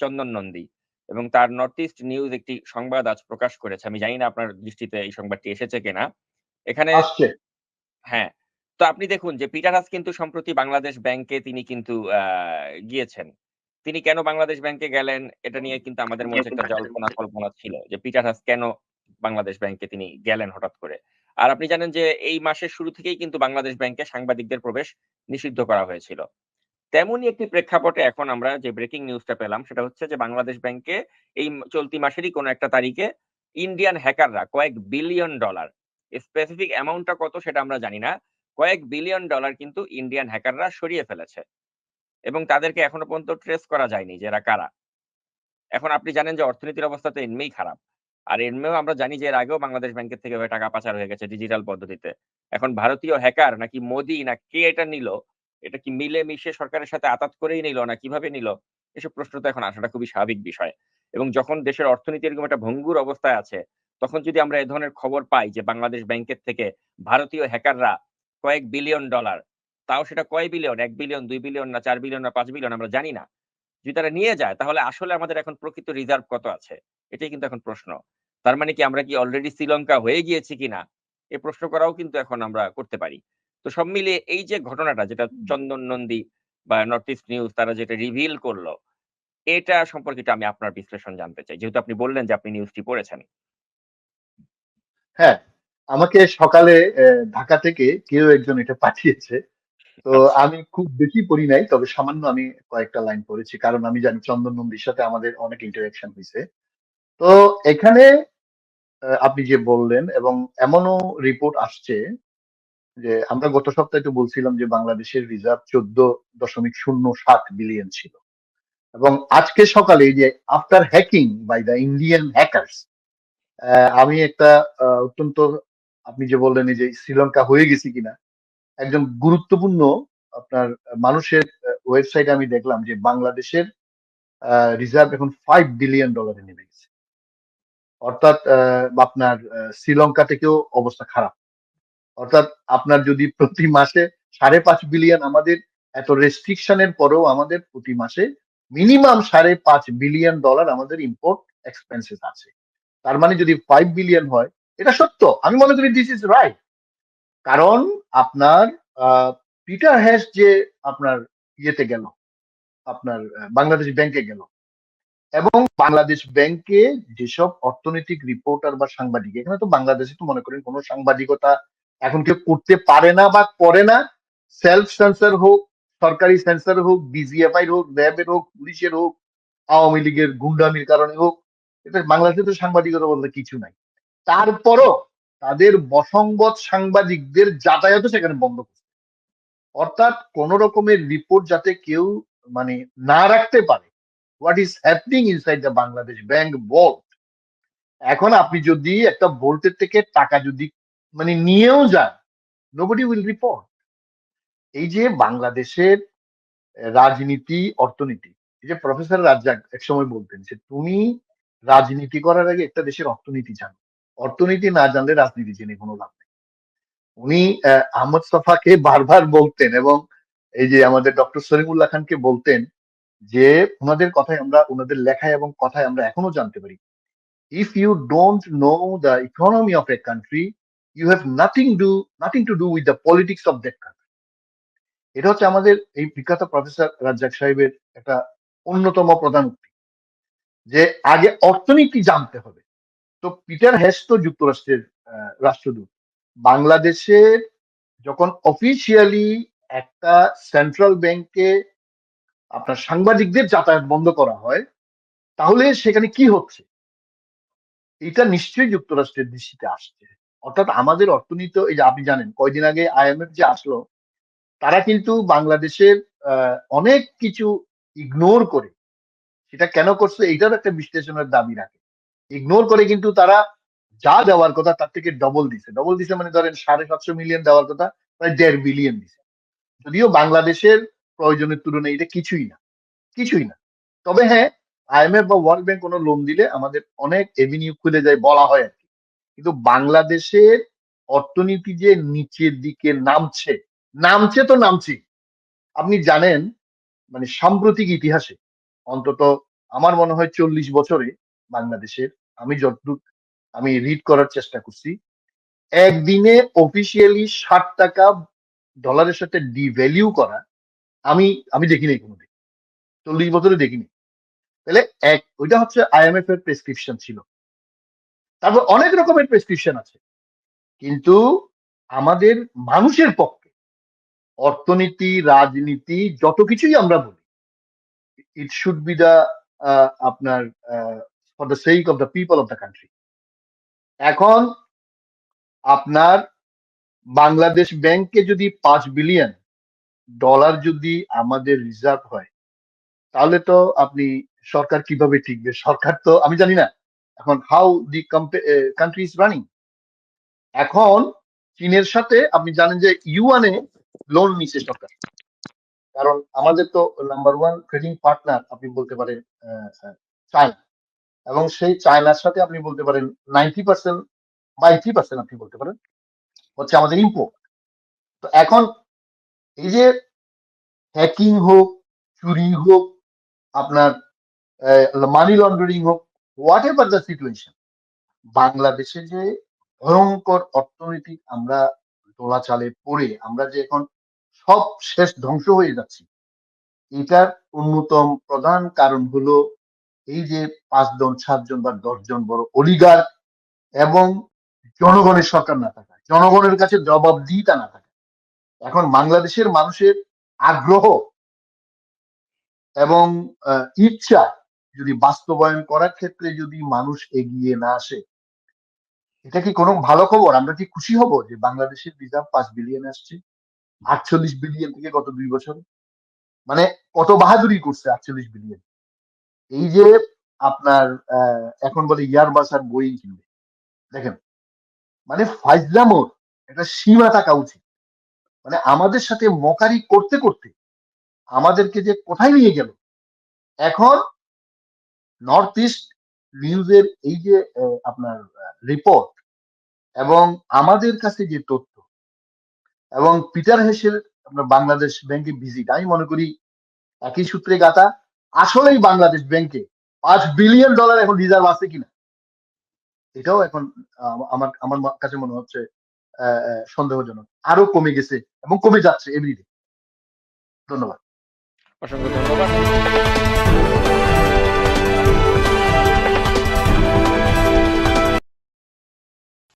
চন্দন নন্দী এবং তার north east news একটি সংবাদ আজ প্রকাশ করেছে। আমি জানি না আপনার দৃষ্টিতে এই সংবাদটি এসেছে কিনা। এখানে হ্যাঁ, তো আপনি দেখুন যে পিটার হাস কিন্তু সম্প্রতি বাংলাদেশ ব্যাংকে তিনি কিন্তু গিয়েছেন। তিনি কেন বাংলাদেশ ব্যাংকে গেলেন এটা নিয়ে কিন্তু আমাদের মধ্যে একটা জল্পনা কল্পনা ছিল যে পিটার হাস কেন বাংলাদেশ ব্যাংকে তিনি গেলেন হঠাৎ করে। আর আপনি জানেন যে এই মাসের শুরু থেকেই কিন্তু বাংলাদেশ ব্যাংকে সাংবাদিকদের প্রবেশ নিষিদ্ধ করা হয়েছিল। তেমনই একটি প্রেক্ষাপটে এখন আমরা যে ব্রেকিং নিউজটা পেলাম, সেটা হচ্ছে যে বাংলাদেশ ব্যাংকে এই চলতি মাসেরই কোনো একটা তারিখে ইন্ডিয়ান হ্যাকাররা কয়েক বিলিয়ন ডলার স্পেসিফিক অ্যামাউন্টটা কত সেটা আমরা জানি না। কয়েক বিলিয়ন ডলার কিন্তু ইন্ডিয়ান হ্যাকাররা সরিয়ে ফেলেছে। এবং তাদেরকে এখনও পর্যন্ত ট্রেস করা যায়নি যে এরা কারা। এখন আপনি জানেন যে অর্থনীতির অবস্থা তো এমনিই খারাপ। আর এমনিও আমরা জানি যে এর আগেও বাংলাদেশ ব্যাংকের থেকে টাকা পাচার হয়ে গেছে ডিজিটাল পদ্ধতিতে। এখন ভারতীয় হ্যাকার নাকি মোদি না কে এটা নিল? এটা কি মিলে মিশে সরকারের সাথে আতাত করেই নিল না কীভাবে নিল? এসব প্রশ্ন তো এখন আসাটা খুবই স্বাভাবিক বিষয়। এবং যখন দেশের অর্থনীতি এরকম একটা ভঙ্গুর অবস্থায় আছে, তখন যদি আমরা এ ধরনের খবর পাই যে বাংলাদেশ ব্যাংকের থেকে ভারতীয় হ্যাকাররা কয়েক বিলিয়ন ডলার, তাও সেটা কয় বিলিয়ন? এক বিলিয়ন, দুই বিলিয়ন না চার বিলিয়ন না পাঁচ বিলিয়ন আমরা জানি না। যদি তারা নিয়ে যায় তাহলে আসলে আমাদের এখন প্রকৃত রিজার্ভ কত আছে? এটাই কিন্তু এখন প্রশ্ন। তার মানে কি আমরা কি অলরেডি শ্রীলঙ্কা হয়ে গিয়েছি কিনা? এ প্রশ্ন করাও কিন্তু এখন আমরা করতে পারি। তো সব মিলিয়ে এই যে ঘটনাটা যেটা চন্দন নন্দী বা নর্থ ইস্ট নিউজ তারা যেটা রিভিল করল এটা সম্পর্কিত আমি আপনার বিশ্লেষণ জানতে চাই। যেহেতু আপনি বললেন যে আপনি নিউজটি পড়েছেন। হ্যাঁ, আমাকে সকালে ঢাকা থেকে কেউ একজন এটা পাঠিয়েছে। তো আচ্ছা। আমি খুব বেশি পড়ি নাই। তবে সামান্য আমি কয়েকটা লাইন পড়েছি। কারণ আমি জানি চন্দন নন্দীর সাথে আমাদের অনেক ইন্টারেকশন হইছে। তো এখানে আপনি যে বললেন এবং এমনও রিপোর্ট আসছে যে আমরা গত সপ্তাহে তো বলছিলাম যে বাংলাদেশের রিজার্ভ 14.07 বিলিয়ন ছিল। এবং আজকে সকালে যে after hacking by the Indian hackers আমি একটা অত্যন্ত, আপনি যে বললেন যে শ্রীলঙ্কা হয়ে গেছি কিনা? একজন গুরুত্বপূর্ণ আপনার মানুষের ওয়েবসাইটে আমি দেখলাম যে বাংলাদেশের রিজার্ভ এখন ফাইভ বিলিয়ন ডলারে নেমে গেছে। অর্থাৎ আপনার শ্রীলঙ্কা থেকেও অবস্থা খারাপ। অর্থাৎ আপনার যদি প্রতি মাসে 5.5 বিলিয়ন আমাদের এত রেস্ট্রিকশন এর পরেও আমাদের প্রতি মাসে মিনিমাম 5.5 বিলিয়ন ডলার আমাদের ইম্পোর্ট এক্সপেন্সেস আছে। তার মানে যদি ফাইভ বিলিয়ন হয়, এটা সত্য। আমি মনে করি দিস ইস রাইট। কারণ আপনার পিটার হ্যাস যে আপনার ইয়েতে গেল, আপনার বাংলাদেশ ব্যাংকে গেল। এবং বাংলাদেশ ব্যাংকে যেসব অর্থনৈতিক রিপোর্টার বা সাংবাদিক, এখানে তো বাংলাদেশে তো মনে করেন কোন সাংবাদিকতা এখন কেউ করতে পারে না বা করে না। সেলফ সেন্সর হোক, সরকারি সেন্সর হোক, ডিজিএফআই হোক, র‍্যাবের হোক, পুলিশের হোক, আওয়ামী লীগের গুন্ডামির কারণে হোক, এটা বাংলাদেশে তো সাংবাদিকতা বলতে কিছু নাই। তারপরও তাদের বশংবদ সাংবাদিকদের যাতায়াতও সেখানে বন্ধ করছে। অর্থাৎ কোন রকমের রিপোর্ট যাতে কেউ মানে না রাখতে পারে। What is happening inside the Bangladesh bank vault. এখন আপনি যদি একটা ভল্টের থেকে টাকা যদি মানে নিয়েও যান, নোবডি উইল রিপোর্ট। এই যে বাংলাদেশের রাজনীতি, অর্থনীতি। এই যে প্রফেসর রাজ্জাক একসময় বলতেন যে, "তুমি রাজনীতি করার আগে একটা দেশের অর্থনীতি জানো। অর্থনীতি না জানলে রাজনীতি জেনে কোনো লাভ নেই।" উনি আহমদ ছফাকে বারবার বলতেন এবং এই যে আমাদের ডক্টর সলিমুল্লাহ খানকে বলতেন যে, ওনাদের কথায় আমরা ওনাদের লেখায় এবং কথায় আমরা এখনও জানতে পারি। "If you don't know the economy of a country, you have nothing do nothing to do with the politics of that country." এটা হচ্ছে আমাদের এই বিখ্যাত প্রফেসর রাজ্জাক সাহেবের একটা অন্যতম প্রধান উক্তি। যে আগে অর্থনীতি জানতে হবে। তো পিটার হ্যাস তো যুক্তরাষ্ট্রের রাষ্ট্রদূত। বাংলাদেশের যখন অফিসিয়ালি একটা সেন্ট্রাল ব্যাংকে আপনার সাংবাদিকদের যাতায়াত বন্ধ করা হয়, তাহলে সেখানে কি হচ্ছে? এটা নিশ্চয়ই যুক্তরাষ্ট্রের দৃষ্টিতে আসছে। অর্থাৎ আমাদের অর্থনীতি এই যে আপনি জানেন কয়দিন আগে আইএমএফ যে আসলো, তারা কিন্তু বাংলাদেশের অনেক কিছু ইগনোর করে সেটা কেন করছে এইটার একটা বিশ্লেষণের দাবি রাখে। ইগনোর করে কিন্তু তারা যা দেওয়ার কথা তার থেকে ডবল দিছে। ডবল দিছে মানে ধরেন ৭৫০ মিলিয়ন দেওয়ার কথা প্রায় দেড় বিলিয়ন দিছে। যদিও বাংলাদেশের প্রয়োজনের তুলনায় এটা কিছুই না। কিছুই না। তবে হ্যাঁ, আইএমএফ বা ওয়ার্ল্ড ব্যাংক কোন লোন দিলে আমাদের অনেক এভিনিউ খুলে যায় বলা হয় আরকি। কিন্তু বাংলাদেশের অর্থনীতি যে নিচের দিকে নামছে, নামছে তো নামছেই। আপনি জানেন মানে সাম্প্রতিক ইতিহাসে অন্তত আমার মনে হয় চল্লিশ বছরে বাংলাদেশের আমি যতটুক আমি রিড করার চেষ্টা করছি একদিনে অফিসিয়ালি ষাট টাকা ডলারের সাথে ডিভ্যালিউ করা আমি আমি দেখিনি কোনোদিন। চল্লিশ বছরে দেখিনি। তাহলে এক ওইটা হচ্ছে আইএমএফ এর প্রেসক্রিপশন ছিল। তারপর অনেক রকমের প্রেসক্রিপশন আছে। কিন্তু আমাদের মানুষের পক্ষে অর্থনীতি, রাজনীতি, যত কিছুই আমরা বলি ইট শুড বি দা আপনার for the sake of the people of the country এখন আপনার বাংলাদেশ ব্যাংকে যদি পাঁচ বিলিয়ন ডলার যদি আমাদের রিজার্ভ হয়, তাহলে তো আপনি সরকার কীভাবে টিকবে? সরকার তো, আমি জানি না এখন how the country is running এখন চীনের সাথে আপনি জানেন যে ইউয়ানে লোন নিচ্ছে সরকার। কারণ আমাদের তো নাম্বার ওয়ান ট্রেডিং পার্টনার আপনি বলতে পারেন চায়না। এবং সেই চায়নার সাথে আপনি বলতে পারেন নাইনটি পার্সেন্ট বা এইটি পার্সেন্ট আপনি বলতে পারেন হচ্ছে আমাদের ইম্পোর্ট তো এখন এই যে হ্যাকিং হোক, চুরি হোক, আপনার মানি লন্ডারিং হোক হোয়াট এভার দ্য সিচুয়েশন বাংলাদেশে যে ভয়ঙ্কর অর্থনৈতিক আমরা দোলাচালে পড়ে, আমরা যে এখন সব শেষ ধ্বংস হয়ে যাচ্ছি, এটার অন্যতম প্রধান কারণ হলো এই যে পাঁচজন, সাতজন বা দশজন বড় অলিগার এবং জনগণের সরকার না থাকা, জনগণের কাছে জবাবদিহিতা না থাকা। এখন বাংলাদেশের মানুষের আগ্রহ এবং ইচ্ছা যদি বাস্তবায়ন করার ক্ষেত্রে যদি মানুষ এগিয়ে না আসে, এটা কি কোনো ভালো খবর? আমরা কি খুশি হব যে বাংলাদেশের রিজার্ভ পাঁচ বিলিয়ন আসছে? আটচল্লিশ বিলিয়ন থেকে গত দুই বছর? মানে কত বাহাদুরি করছে আটচল্লিশ বিলিয়ন এই যে আপনার এখন বলে ইয়ারবাস আর বোয়িং কিনবে। দেখেন মানে ফাইজলামোর একটা সীমা থাকা উচিত। মানে আমাদের সাথে মকারি করতে করতে আমাদেরকে যে কোথায় নিয়ে গেল? এখন নর্থ ইস্ট নিউজের এই যে আপনার রিপোর্ট এবং আমাদের কাছে যে তথ্য এবং পিটার হেসের আপনার বাংলাদেশ ব্যাংকে ভিজিট আমি মনে করি একই সূত্রে গাথা, আসলেই বাংলাদেশ ব্যাংকে পাঁচ বিলিয়ন ডলার এখন রিজার্ভ আছে কিনা? এটাও এখন আমার আমার কাছে মনে হচ্ছে সন্দেহজনক। আরও কমে গেছে এবং কমে যাচ্ছে এভরিডে ধন্যবাদ। অসংখ্য ধন্যবাদ।